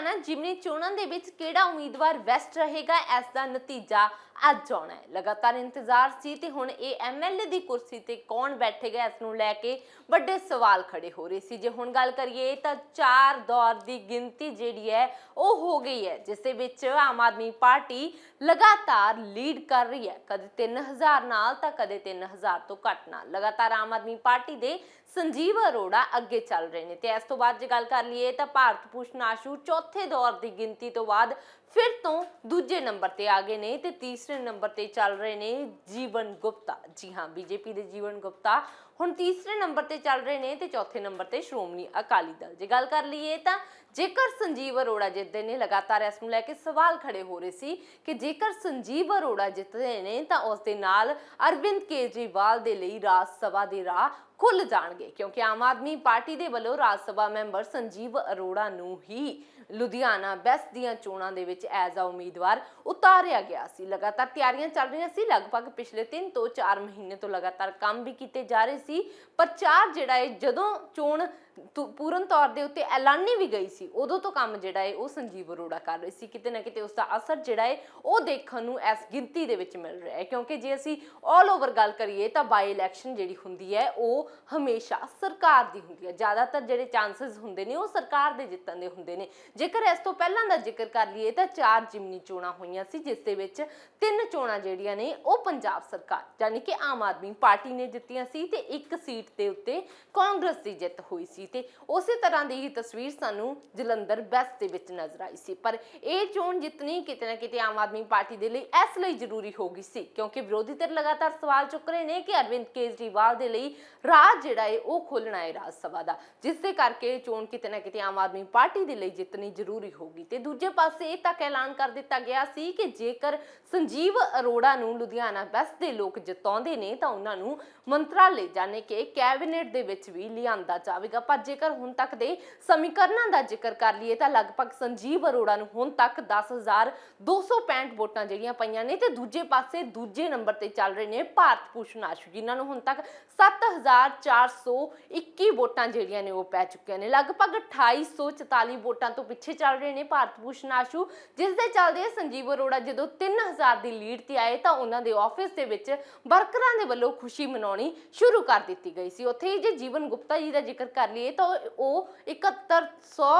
ਜਿਮਨੀ ਚੋਣਾਂ ਦੇ ਵਿੱਚ ਕਿਹੜਾ ਉਮੀਦਵਾਰ ਵੈਸਟ ਰਹੇਗਾ ਇਸ ਦਾ ਨਤੀਜਾ ਅੱਜ ਆਉਣਾ ਹੈ। ਲਗਾਤਾਰ ਇੰਤਜ਼ਾਰ ਸੀ ਤੇ ਹੁਣ ਇਹ ਐਮਐਲਏ ਦੀ ਕੁਰਸੀ ਤੇ ਕੌਣ ਬੈਠੇਗਾ ਇਸ ਨੂੰ ਲੈ ਕੇ ਵੱਡੇ ਸਵਾਲ ਖੜੇ ਹੋ ਰਹੇ ਸੀ। ਜੇ ਹੁਣ ਗੱਲ ਕਰੀਏ ਤਾਂ ਚਾਰ ਦੌਰ ਦੀ ਗਿਣਤੀ ਜਿਹੜੀ ਹੈ, ਉਹ ਹੋ ਗਈ ਹੈ, ਜਿਸ ਦੇ ਵਿੱਚ ਆਮ ਆਦਮੀ ਪਾਰਟੀ ਲਗਾਤਾਰ ਲੀਡ ਕਰ ਰਹੀ ਹੈ। ਕਦੇ 3000 ਨਾਲ ਤਾਂ ਕਦੇ 3000 ਤੋਂ ਘੱਟ ਨਾਲ। ਲਗਾਤਾਰ ਆਮ ਆਦਮੀ ਪਾਰਟੀ ਦੇ ਸੰਜੀਵ ਅਰੋੜਾ ਅੱਗੇ ਚੱਲ ਰਹੇ ਨੇ। ਤੇ ਇਸ ਤੋਂ ਬਾਅਦ ਜੇ ਗੱਲ ਕਰ ਲਈਏ ਤਾਂ ਭਾਰਤ ਭੂਸ਼ਣ ਆਸ਼ੂ ਚੌਥੀ ਦੌਰ ਦੀ ਗਿਣਤੀ ਤੋਂ ਬਾਅਦ ਫਿਰ ਤੋਂ ਦੂਜੇ ਨੰਬਰ ਤੇ ਆ ਗਏ ਨੇ ਤੇ ਤੀਸਰੇ ਨੰਬਰ ਤੇ ਚੱਲ ਰਹੇ ਨੇ ਜੀਵਨ ਗੁਪਤਾ। ਜੀ ਹਾਂ, ਬੀਜੇਪੀ ਦੇ ਜੀਵਨ ਗੁਪਤਾ। ਹੁਣ ਤੀਸਰੇ ਨੰਬਰ ਤੇ ਚੱਲ ਰਹੇ ਨੇ ਤੇ ਚੌਥੇ ਨੰਬਰ ਤੇ ਸ਼੍ਰੋਮਣੀ ਅਕਾਲੀ ਦਲ। ਜੇ ਗੱਲ ਕਰ ਲਈਏ ਤਾਂ ਜੇਕਰ ਸੰਜੀਵ ਅਰੋੜਾ ਜਿੱਤਦੇ ਨੇ, ਲਗਾਤਾਰ ਇਸ ਨੂੰ ਲੈ ਕੇ ਸਵਾਲ ਖੜੇ ਹੋ ਰਹੇ ਸੀ ਕਿ ਜੇਕਰ ਸੰਜੀਵ ਅਰੋੜਾ ਜਿੱਤਦੇ ਨੇ ਤਾਂ ਉਸ ਦੇ ਨਾਲ ਅਰਵਿੰਦ ਕੇਜਰੀਵਾਲ ਦੇ ਲਈ ਰਾਜ ਸਭਾ ਦੇ ਰਾਹ ਖੁੱਲ ਜਾਣਗੇ, ਕਿਉਂਕਿ ਆਮ ਆਦਮੀ ਪਾਰਟੀ ਦੇ ਵੱਲੋਂ ਰਾਜ ਸਭਾ ਮੈਂਬਰ ਸੰਜੀਵ ਅਰੋੜਾ ਨੂੰ ਹੀ ਲੁਧਿਆਣਾ ਬੈਸਟ ਦੀਆਂ ਚੋਣਾਂ ਦੇ ਵਿੱਚ ਐਜ਼ ਆ ਉਮੀਦਵਾਰ ਉਤਾਰਿਆ ਗਿਆ ਸੀ। ਲਗਾਤਾਰ ਤਿਆਰੀਆਂ ਚੱਲ ਰਹੀਆਂ ਸੀ। ਲਗਭਗ ਪਿਛਲੇ 3 ਤੋਂ 4 ਮਹੀਨੇ ਤੋਂ ਲਗਾਤਾਰ ਕੰਮ ਵੀ ਕੀਤੇ ਜਾ ਰਹੇ ਸੀ। ਪ੍ਰਚਾਰ ਜਿਹੜਾ ਹੈ ਜਦੋਂ ਚੋਣ ਪੂਰਨ ਤੌਰ ਦੇ ਉੱਤੇ ਐਲਾਨੀ ਵੀ ਗਈ ਸੀ। ਉਦੋਂ ਤੋਂ ਕੰਮ ਜਿਹੜਾ ਹੈ ਉਹ ਸੰਜੀਵ ਅਰੋੜਾ ਕਰ ਰਹੇ ਸੀ। ਕਿਤੇ ਨਾ ਕਿਤੇ ਉਸ ਦਾ ਅਸਰ ਜਿਹੜਾ ਹੈ ਉਹ ਦੇਖਣ ਨੂੰ ਇਸ ਗਿਣਤੀ ਦੇ ਵਿੱਚ ਮਿਲ ਰਿਹਾ ਹੈ ਕਿਉਂਕਿ ਜੇ ਅਸੀਂ ਆਲ ਓਵਰ ਗੱਲ ਕਰੀਏ ਤਾਂ ਬਾਈ ਇਲੈਕਸ਼ਨ ਜਿਹੜੀ ਹੁੰਦੀ ਹੈ ਉਹ ਹਮੇਸ਼ਾ ਸਰਕਾਰ ਦੀ ਹੁੰਦੀ ਹੈ ਜ਼ਿਆਦਾਤਰ ਜਿਹੜੇ ਚਾਂਸਸ ਹੁੰਦੇ ਨੇ, ਉਹ ਸਰਕਾਰ ਦੇ ਜਿੱਤਣ ਦੇ ਹੁੰਦੇ ਨੇ। ਜੇਕਰ ਇਸ ਤੋਂ ਪਹਿਲਾਂ ਦਾ ਜ਼ਿਕਰ ਕਰ ਲਈਏ ਤਾਂ ਚਾਰ ਜਿਮਨੀ ਚੋਣਾਂ ਹੋਈਆਂ ਸੀ, ਜਿਸ ਦੇ ਵਿੱਚ ਤਿੰਨ ਚੋਣਾਂ ਜਿਹੜੀਆਂ ਨੇ, ਉਹ ਪੰਜਾਬ ਸਰਕਾਰ, ਯਾਨੀ ਕਿ ਆਮ ਆਦਮੀ ਪਾਰਟੀ ਨੇ ਜਿੱਤੀਆਂ ਸੀ ਤੇ ਇੱਕ ਸੀਟ ਦੇ ਉੱਤੇ ਕਾਂਗਰਸ ਦੀ ਜਿੱਤ ਹੋਈ ਸੀ। ਤੇ ਉਸੇ ਤਰ੍ਹਾਂ ਦੀ ਹੀ ਤਸਵੀਰ ਸਾਨੂੰ ਜਲੰਧਰ ਵੈਸਟ ਦੇ ਵਿੱਚ ਨਜ਼ਰ ਆਈ ਸੀ। ਪਰ ਇਹ ਚੋਣ ਜਿੱਤਣੀ ਕਿਤੇ ਨਾ ਕਿਤੇ ਆਮ ਆਦਮੀ ਪਾਰਟੀ ਦੇ ਲਈ ਇਸ ਲਈ ਜ਼ਰੂਰੀ ਹੋ ਗਈ ਸੀ, ਕਿਉਂਕਿ ਵਿਰੋਧੀ ਧਿਰ ਲਗਾਤਾਰ ਸਵਾਲ ਚੁੱਕ ਰਹੇ ਨੇ ਕਿ ਅਰਵਿੰਦ ਕੇਜਰੀਵਾਲ ਦੇ ਲਈ ਰਾਜ ਜਿਹੜਾ ਹੈ ਉਹ ਖੋਲਣਾ ਹੈ ਰਾਜ ਸਭਾ ਦਾ, ਜਿਸ ਦੇ ਕਰਕੇ ਚੋਣ ਕਿਤੇ ਨਾ ਕਿਤੇ ਆਮ ਆਦਮੀ ਪਾਰਟੀ ਦੇ ਲਈ ਜਿੱਤਣੀ ਜ਼ਰੂਰੀ ਹੋਗੀ ਤੇ ਦੂਜੇ ਪਾਸੇ ਇਹ ਤੱਕ ਐਲਾਨ ਕਰ ਦਿੱਤਾ ਗਿਆ ਸੀ ਕਿ ਜੇਕਰ ਸੰਜੀਵ ਅਰੋੜਾ ਨੂੰ ਲੁਧਿਆਣਾ ਵੈਸਟ ਦੇ ਲੋਕ ਜਿਤਾਉਂਦੇ ਨੇ ਤਾਂ ਉਹਨਾਂ ਨੂੰ ਮੰਤਰਾਲੇ ਜਾਣੇ ਕਿ ਕੈਬਨਿਟ ਦੇ ਵਿੱਚ ਵੀ ਲਿਆਂਦਾ ਜਾਵੇਗਾ। ਪਰ ਜੇਕਰ ਹੁਣ ਤੱਕ ਦੇ ਸਮੀਕਰਨਾਂ ਦਾ ਜ਼ਿਕਰ ਕਰ ਲਈਏ ਤਾਂ ਲਗਭਗ ਸੰਜੀਵ ਅਰੋੜਾ ਨੂੰ ਹੁਣ ਤੱਕ 10265 ਵੋਟਾਂ ਜਿਹੜੀਆਂ ਪਈਆਂ ਨੇ ਤੇ ਦੂਜੇ ਪਾਸੇ ਦੂਜੇ ਨੰਬਰ ਤੇ ਚੱਲ ਰਹੇ ਨੇ ਭਾਰਤ ਭੂਸ਼ਣ ਆਸ਼ੂ। ਜਿਨ੍ਹਾਂ ਨੂੰ ਹੁਣ ਤੱਕ 7421 ਵੋਟਾਂ ਜਿਹੜੀਆਂ ਨੇ ਉਹ ਪੈ ਚੁੱਕੀਆਂ ਨੇ। ਲਗਭਗ 2844 ਵੋਟਾਂ ਤੋਂ ਪਿੱਛੇ ਚੱਲ ਰਹੇ ਨੇ ਭਾਰਤ ਭੂਸ਼ਣ ਆਸ਼ੂ। ਜਿਸ ਦੇ ਚੱਲਦੇ ਸੰਜੀਵ ਅਰੋੜਾ ਜਦੋਂ 3000 ਦੀ ਲੀਡ ਤੇ ਆਏ ਤਾਂ ਉਹਨਾਂ ਦੇ ਆਫਿਸ ਦੇ ਵਿੱਚ ਵਰਕਰਾਂ ਦੇ ਵੱਲੋਂ ਖੁਸ਼ੀ ਮਨਾਉਣੀ ਸ਼ੁਰੂ ਕਰ ਦਿੱਤੀ ਗਈ ਸੀ। ਉੱਥੇ ਹੀ ਜੇ ਜੀਵਨ ਗੁਪਤਾ ਜੀ ਦਾ ਜ਼ਿਕਰ ਕਰ ਲਈਏ ਤਾਂ ਉਹ 7100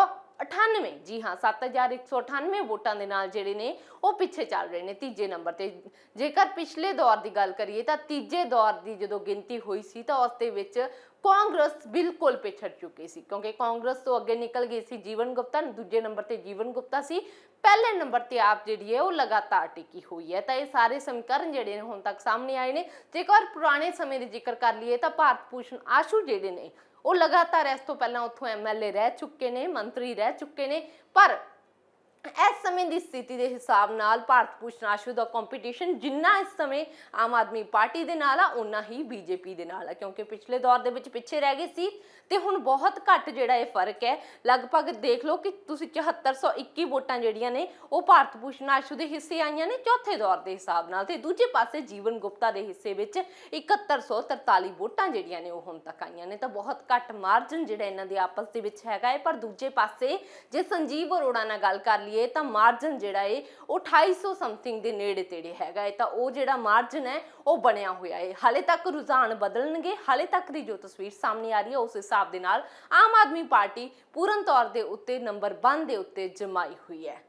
98 ਜੀ ਹਾਂ 7198 ਵੋਟਾਂ ਦੇ ਨਾਲ ਜਿਹੜੇ ਨੇ ਉਹ ਪਿੱਛੇ ਚੱਲ ਰਹੇ ਨੇ ਤੀਜੇ ਨੰਬਰ ਤੇ। ਜੇਕਰ ਪਿਛਲੇ ਦੌਰ ਦੀ ਗੱਲ ਕਰੀਏ ਤਾਂ ਤੀਜੇ ਦੌਰ ਦੀ ਜਦੋਂ ਗਿਣਤੀ ਹੋਈ ਸੀ ਤਾਂ ਉਸ ਦੇ ਵਿੱਚ ਕਾਂਗਰਸ ਬਿਲਕੁਲ ਪਿਛੜ ਚੁੱਕੀ ਸੀ, ਕਿਉਂਕਿ ਕਾਂਗਰਸ ਤੋਂ ਅੱਗੇ ਨਿਕਲ ਗਈ ਸੀ ਜੀਵਨ ਗੁਪਤਾ, ਦੂਜੇ ਨੰਬਰ ਤੇ ਜੀਵਨ ਗੁਪਤਾ ਸੀ। ਪਹਿਲੇ ਨੰਬਰ ਤੇ ਆਪ ਜਿਹੜੀ ਹੈ ਉਹ ਲਗਾਤਾਰ ਟਿਕੀ ਹੋਈ ਹੈ। ਤਾਂ ਇਹ ਸਾਰੇ ਸਮੀਕਰਨ ਜਿਹੜੇ ਨੇ ਹੁਣ ਤੱਕ ਸਾਹਮਣੇ ਆਏ ਨੇ। ਜੇਕਰ ਪੁਰਾਣੇ ਸਮੇਂ ਦੀ ਜ਼ਿਕਰ ਕਰ ਲਈਏ ਤਾਂ ਭਾਰਤ ਭੂਸ਼ਣ ਆਸ਼ੂ ਜਿਹੜੇ ਨੇ, ਉਹ ਲਗਾਤਾਰ ਇਸ ਤੋਂ ਪਹਿਲਾਂ ਉੱਥੋਂ ਐਮਐਲਏ ਰਹਿ ਚੁੱਕੇ ਨੇ, ਮੰਤਰੀ ਰਹਿ ਚੁੱਕੇ ਨੇ। ਪਰ ਇਸ ਸਮੇਂ ਦੀ ਸਥਿਤੀ ਦੇ ਹਿਸਾਬ ਨਾਲ ਭਾਰਤ ਭੂਸ਼ਣ ਆਸ਼ੂ ਦਾ ਕੰਪੀਟੀਸ਼ਨ ਜਿੰਨਾ ਇਸ ਸਮੇਂ ਆਮ ਆਦਮੀ ਪਾਰਟੀ ਦੇ ਨਾਲ ਆ ਉਨਾ ਹੀ ਬੀਜੇਪੀ ਦੇ ਨਾਲ ਆ, ਕਿਉਂਕਿ ਪਿਛਲੇ ਦੌਰ ਦੇ ਵਿੱਚ ਪਿੱਛੇ ਰਹਿ ਗਏ ਸੀ ਤੇ ਹੁਣ ਬਹੁਤ ਘੱਟ ਜਿਹੜਾ ਇਹ ਫ਼ਰਕ ਹੈ। ਲਗਭਗ ਦੇਖ ਲਓ ਕਿ ਤੁਸੀਂ 7421 ਵੋਟਾਂ ਜਿਹੜੀਆਂ ਨੇ, ਉਹ ਭਾਰਤ ਭੂਸ਼ਣ ਆਸ਼ੂ ਦੇ ਹਿੱਸੇ ਆਈਆਂ ਨੇ ਚੌਥੇ ਦੌਰ ਦੇ ਹਿਸਾਬ ਨਾਲ ਤੇ ਦੂਜੇ ਪਾਸੇ ਜੀਵਨ ਗੁਪਤਾ ਦੇ ਹਿੱਸੇ ਵਿੱਚ 7143 ਵੋਟਾਂ ਜਿਹੜੀਆਂ ਨੇ, ਉਹ ਹੁਣ ਤੱਕ ਆਈਆਂ ਨੇ। ਤਾਂ ਬਹੁਤ ਘੱਟ ਮਾਰਜਨ ਜਿਹੜਾ ਇਹਨਾਂ ਦੇ ਆਪਸ ਦੇ ਵਿੱਚ ਹੈਗਾ ਹੈ, ਪਰ ਦੂਜੇ ਪਾਸੇ ਜੇ ਸੰਜੀਵ ਅਰੋੜਾ ਨਾਲ ਗੱਲ ਕਰ ਲਈਏ ਤਾਂ ਮਾਰਜਨ ਜਿਹੜਾ ਹੈ ਉਹ 2800 ਸਮਥਿੰਗ ਦੇ ਨੇੜੇ ਤੇੜੇ ਹੈਗਾ ਹੈ ਤਾਂ ਉਹ ਜਿਹੜਾ ਮਾਰਜਨ ਹੈ, ਉਹ ਬਣਿਆ ਹੋਇਆ ਹੈ ਹਾਲੇ ਤੱਕ ਰੁਝਾਨ ਬਦਲਣਗੇ, ਹਾਲੇ ਤੱਕ ਦੀ ਜੋ ਤਸਵੀਰ ਸਾਹਮਣੇ ਆ ਰਹੀ ਹੈ, ਉਸ ਹਿਸਾਬ ਦੇ ਨਾਲ ਆਮ ਆਦਮੀ ਪਾਰਟੀ ਪੂਰਨ ਤੌਰ ਦੇ ਉੱਤੇ ਨੰਬਰ 1 ਦੇ ਉੱਤੇ ਜਮਾਈ ਹੋਈ ਹੈ।